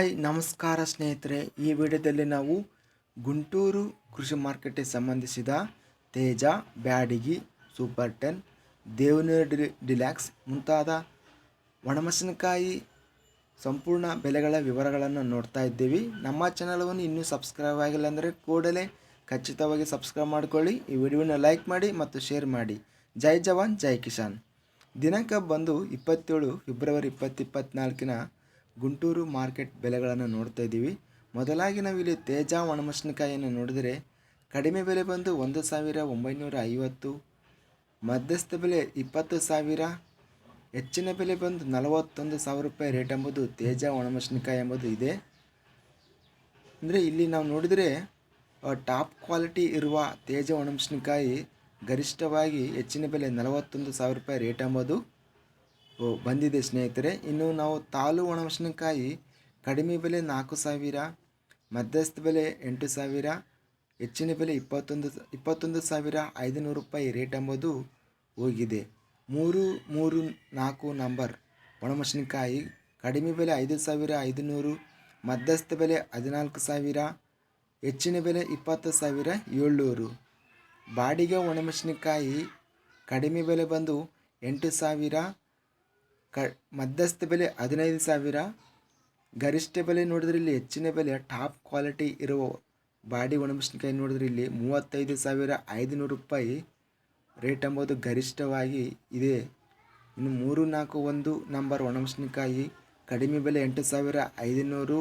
Hi, ನಮಸ್ಕಾರ ಸ್ನೇಹಿತರೆ. ಈ ವಿಡಿಯೋದಲ್ಲಿ ನಾವು ಗುಂಟೂರು ಕೃಷಿ ಮಾರ್ಕೆಟ್ಗೆ ಸಂಬಂಧಿಸಿದ Teja, Byadagi, super ten, Devanur D, deluxe ಮುಂತಾದ ಒಣಮೆಣಸಿನಕಾಯಿ ಸಂಪೂರ್ಣ ಬೆಲೆಗಳ ವಿವರಗಳನ್ನು ನೋಡ್ತಾ ಇದ್ದೀವಿ. ನಮ್ಮ ಚಾನಲವನ್ನು ಇನ್ನೂ ಸಬ್ಸ್ಕ್ರೈಬ್ ಆಗಿಲ್ಲ ಅಂದರೆ ಕೂಡಲೇ ಖಚಿತವಾಗಿ ಸಬ್ಸ್ಕ್ರೈಬ್ ಮಾಡಿಕೊಳ್ಳಿ. ಈ ವಿಡಿಯೋನ ಲೈಕ್ ಮಾಡಿ ಮತ್ತು ಶೇರ್ ಮಾಡಿ. ಜೈ ಜವಾನ್, ಜೈ ಕಿಸಾನ್. ದಿನಾಂಕ ಬಂದು ಇಪ್ಪತ್ತೇಳು, ಫೆಬ್ರವರಿ ಇಪ್ಪತ್ತು ಇಪ್ಪತ್ತ್ನಾಲ್ಕಿನ ಗುಂಟೂರು ಮಾರ್ಕೆಟ್ ಬೆಲೆಗಳನ್ನು ನೋಡ್ತಾ ಇದ್ದೀವಿ. ಮೊದಲಾಗಿ ನಾವಿಲ್ಲಿ ತೇಜ ಒಣಮೆಣಸಿನಕಾಯಿಯನ್ನು ನೋಡಿದರೆ ಕಡಿಮೆ ಬೆಲೆ ಬಂದು ಒಂದು ಸಾವಿರ ಒಂಬೈನೂರ ಐವತ್ತು, ಮಧ್ಯಸ್ಥ ಬೆಲೆ ಇಪ್ಪತ್ತು ಸಾವಿರ, ಹೆಚ್ಚಿನ ಬೆಲೆ ಬಂದು ನಲವತ್ತೊಂದು ಸಾವಿರ ರೂಪಾಯಿ ರೇಟ್ ಎಂಬುದು ತೇಜ ಒಣಮೆಣಸಿನಕಾಯಿ ಎಂಬುದು ಇದೆ. ಅಂದರೆ ಇಲ್ಲಿ ನಾವು ನೋಡಿದರೆ ಟಾಪ್ ಕ್ವಾಲಿಟಿ ಇರುವ ತೇಜ ಒಣಮೆಣಸಿನಕಾಯಿ ಗರಿಷ್ಠವಾಗಿ ಹೆಚ್ಚಿನ ಬೆಲೆ ನಲವತ್ತೊಂದು ಸಾವಿರ ರೂಪಾಯಿ ರೇಟ್ ಎಂಬುದು ಬಂದಿದೆ ಸ್ನೇಹಿತರೆ. ಇನ್ನು ನಾವು ತಾಲು ಒಣಮೆಣಸಿನಕಾಯಿ ಕಡಿಮೆ ಬೆಲೆ ನಾಲ್ಕು ಸಾವಿರ, ಮಧ್ಯಸ್ಥ ಬೆಲೆ ಎಂಟು ಸಾವಿರ, ಹೆಚ್ಚಿನ ಬೆಲೆ ಇಪ್ಪತ್ತೊಂದು ಇಪ್ಪತ್ತೊಂದು ಸಾವಿರ ಐದುನೂರು ರೂಪಾಯಿ ರೇಟ್ ಎಂಬುದು ಹೋಗಿದೆ. ಮೂರು ಮೂರು, ನಾಲ್ಕು ನಂಬರ್ ಒಣಮೆಣಸಿನಕಾಯಿ ಕಡಿಮೆ ಬೆಲೆ ಐದು ಸಾವಿರ ಐದುನೂರು, ಮಧ್ಯಸ್ಥ ಬೆಲೆ ಹದಿನಾಲ್ಕು ಸಾವಿರ, ಹೆಚ್ಚಿನ ಬೆಲೆ ಇಪ್ಪತ್ತು ಸಾವಿರ ಏಳ್ನೂರು. ಬಾಡಿಗೆ ಒಣಮೆಣಸಿನಕಾಯಿ ಕಡಿಮೆ ಬೆಲೆ ಬಂದು ಎಂಟು ಸಾವಿರ ಕ ಮಧ್ಯಸ್ಥ ಬೆಲೆ ಹದಿನೈದು ಸಾವಿರ. ಗರಿಷ್ಠ ಬೆಲೆ ನೋಡಿದ್ರೆ ಇಲ್ಲಿ ಹೆಚ್ಚಿನ ಬೆಲೆ ಟಾಪ್ ಕ್ವಾಲಿಟಿ ಇರುವ ಬಾಡಿ ಒಣಮೆಣಸಿನಕಾಯಿ ನೋಡಿದ್ರೆ ಇಲ್ಲಿ ಮೂವತ್ತೈದು ಸಾವಿರ ಐದುನೂರು ರೂಪಾಯಿ. ರೇಟ್ ಎಂಬುದು ಗರಿಷ್ಠವಾಗಿ ಇದೆ. ಇನ್ನು ಮೂರು ನಾಲ್ಕು ಒಂದು ನಂಬರ್ ಒಣಮೆಣಸಿನಕಾಯಿ ಕಡಿಮೆ ಬೆಲೆ ಎಂಟು ಸಾವಿರ ಐದುನೂರು.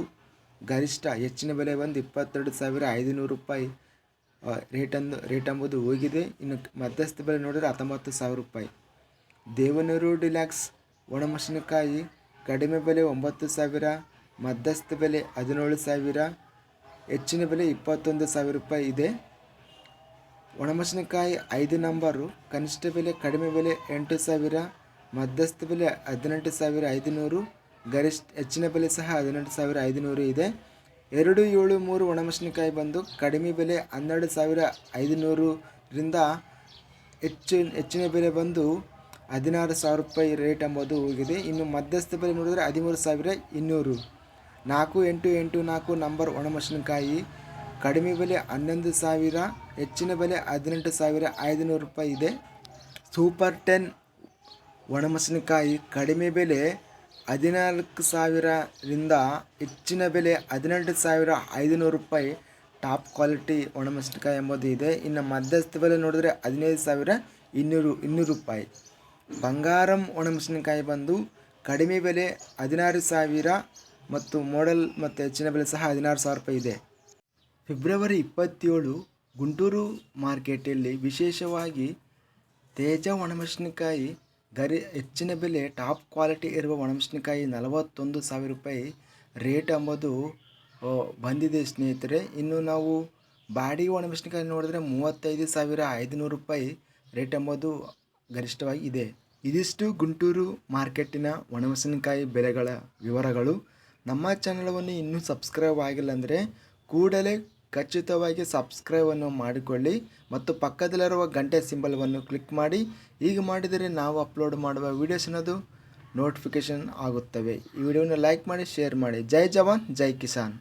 ಗರಿಷ್ಠ ಹೆಚ್ಚಿನ ಬೆಲೆ ಬಂದು ಇಪ್ಪತ್ತೆರಡು ಸಾವಿರ ಐದುನೂರು ರೂಪಾಯಿ. ರೇಟ್ ರೇಟನ್ನು ರೇಟ್ ಎಂಬುದು ಹೋಗಿದೆ. ಇನ್ನು ಮಧ್ಯಸ್ಥ ಬೆಲೆ ನೋಡಿದ್ರೆ ಹತ್ತೊಂಬತ್ತು ಸಾವಿರ ರೂಪಾಯಿ. ದೇವನೂರು ಡಿಲ್ಯಾಕ್ಸ್ ಒಣಮೆಣಸಿನಕಾಯಿ ಕಡಿಮೆ ಬೆಲೆ ಒಂಬತ್ತು ಸಾವಿರ, ಮಧ್ಯಸ್ಥ ಬೆಲೆ ಹದಿನೇಳು ಸಾವಿರ, ಹೆಚ್ಚಿನ ಬೆಲೆ ಇಪ್ಪತ್ತೊಂದು ಸಾವಿರ ರೂಪಾಯಿ ಇದೆ. ಒಣಮೆಣಸಿನಕಾಯಿ ಐದು ನಂಬರು, ಕನಿಷ್ಠ ಬೆಲೆ ಕಡಿಮೆ ಬೆಲೆ ಎಂಟು ಸಾವಿರ, ಮಧ್ಯಸ್ಥ ಬೆಲೆ ಹದಿನೆಂಟು ಸಾವಿರ ಐದುನೂರು, ಗರಿಷ್ಠ ಹೆಚ್ಚಿನ ಬೆಲೆ ಸಹ ಹದಿನೆಂಟು ಸಾವಿರ ಐದುನೂರು ಇದೆ. ಎರಡು ಏಳು ಮೂರು ಒಣಮೆಣಸಿನಕಾಯಿ ಬಂದು ಕಡಿಮೆ ಬೆಲೆ ಹನ್ನೆರಡು ಸಾವಿರ ಐದುನೂರರಿಂದ ಹೆಚ್ಚು, ಹೆಚ್ಚಿನ ಬೆಲೆ ಬಂದು ಹದಿನಾರು ಸಾವಿರ ರೂಪಾಯಿ ರೇಟ್ ಎಂಬುದು ಹೋಗಿದೆ. ಇನ್ನು ಮಧ್ಯಸ್ಥ ಬೆಲೆ ನೋಡಿದರೆ ಹದಿಮೂರು ಸಾವಿರ ಇನ್ನೂರು. ನಾಲ್ಕು ಎಂಟು ಎಂಟು ನಾಲ್ಕು ನಂಬರ್ ಒಣಮೆಣಸಿನಕಾಯಿ. ಕಡಿಮೆ ಬೆಲೆ ಹನ್ನೊಂದು ಸಾವಿರ, ಹೆಚ್ಚಿನ ಬೆಲೆ ಹದಿನೆಂಟು ಸಾವಿರ ಐದುನೂರು ರೂಪಾಯಿ ಇದೆ. ಸೂಪರ್ ಟೆನ್ ಒಣಮೆಣಸಿನಕಾಯಿ ಕಡಿಮೆ ಬೆಲೆ ಹದಿನಾಲ್ಕು ಸಾವಿರದಿಂದ ಹೆಚ್ಚಿನ ಬೆಲೆ ಹದಿನೆಂಟು ಸಾವಿರ ಐದುನೂರು ರೂಪಾಯಿ. ಟಾಪ್ ಕ್ವಾಲಿಟಿ ಒಣಮೆಣಸಿನಕಾಯಿ ಎಂಬುದು ಇದೆ. ಇನ್ನು ಮಧ್ಯಸ್ಥ ಬೆಲೆ ನೋಡಿದ್ರೆ ಹದಿನೈದು ಸಾವಿರ ಇನ್ನೂರು ಇನ್ನೂರು ರೂಪಾಯಿ. ಬಂಗಾರಂ ಒಣಮೆಣಸಿನಕಾಯಿ ಬಂದು ಕಡಿಮೆ ಬೆಲೆ ಹದಿನಾರು ಸಾವಿರ ಮತ್ತು ಮಾಡೆಲ್ ಮತ್ತು ಹೆಚ್ಚಿನ ಬೆಲೆ ಸಹ ಹದಿನಾರು ಸಾವಿರ ರೂಪಾಯಿ ಇದೆ. ಫೆಬ್ರವರಿ ಇಪ್ಪತ್ತೇಳು ಗುಂಟೂರು ಮಾರ್ಕೆಟಲ್ಲಿ ವಿಶೇಷವಾಗಿ ತೇಜ ಒಣಮೆಣಸಿನಕಾಯಿ ಗರಿ ಹೆಚ್ಚಿನ ಬೆಲೆ, ಟಾಪ್ ಕ್ವಾಲಿಟಿ ಇರುವ ಒಣಮೆಣಸಿನಕಾಯಿ ನಲವತ್ತೊಂದು ಸಾವಿರ ರೂಪಾಯಿ ರೇಟ್ ಎಂಬುದು ಬಂದಿದೆ ಸ್ನೇಹಿತರೆ. ಇನ್ನು ನಾವು ಬಾಡಿ ಒಣಮೆಣಸಿನಕಾಯಿ ನೋಡಿದ್ರೆ ಮೂವತ್ತೈದು ಸಾವಿರ ಐದುನೂರು ರೂಪಾಯಿ ರೇಟ್ ಎಂಬುದು ಗರಿಷ್ಠವಾಗಿ ಇದೆ. ಇದಿಷ್ಟು ಗುಂಟೂರು ಮಾರ್ಕೆಟಿನ ಒಣಮೆಣಸಿನಕಾಯಿ ಬೆಲೆಗಳ ವಿವರಗಳು. ನಮ್ಮ ಚಾನಲವನ್ನು ಇನ್ನೂ ಸಬ್ಸ್ಕ್ರೈಬ್ ಆಗಿಲ್ಲ ಅಂದರೆ ಕೂಡಲೇ ಖಚಿತವಾಗಿ ಸಬ್ಸ್ಕ್ರೈಬನ್ನು ಮಾಡಿಕೊಳ್ಳಿ ಮತ್ತು ಪಕ್ಕದಲ್ಲಿರುವ ಗಂಟೆ ಸಿಂಬಲ್ವನ್ನು ಕ್ಲಿಕ್ ಮಾಡಿ. ಹೀಗೆ ಮಾಡಿದರೆ ನಾವು ಅಪ್ಲೋಡ್ ಮಾಡುವ ವೀಡಿಯೋಸ್ ಅನ್ನೋದು ನೋಟಿಫಿಕೇಷನ್ ಆಗುತ್ತವೆ. ಈ ವಿಡಿಯೋನ ಲೈಕ್ ಮಾಡಿ ಶೇರ್ ಮಾಡಿ. ಜೈ ಜವಾನ್, ಜೈ ಕಿಸಾನ್.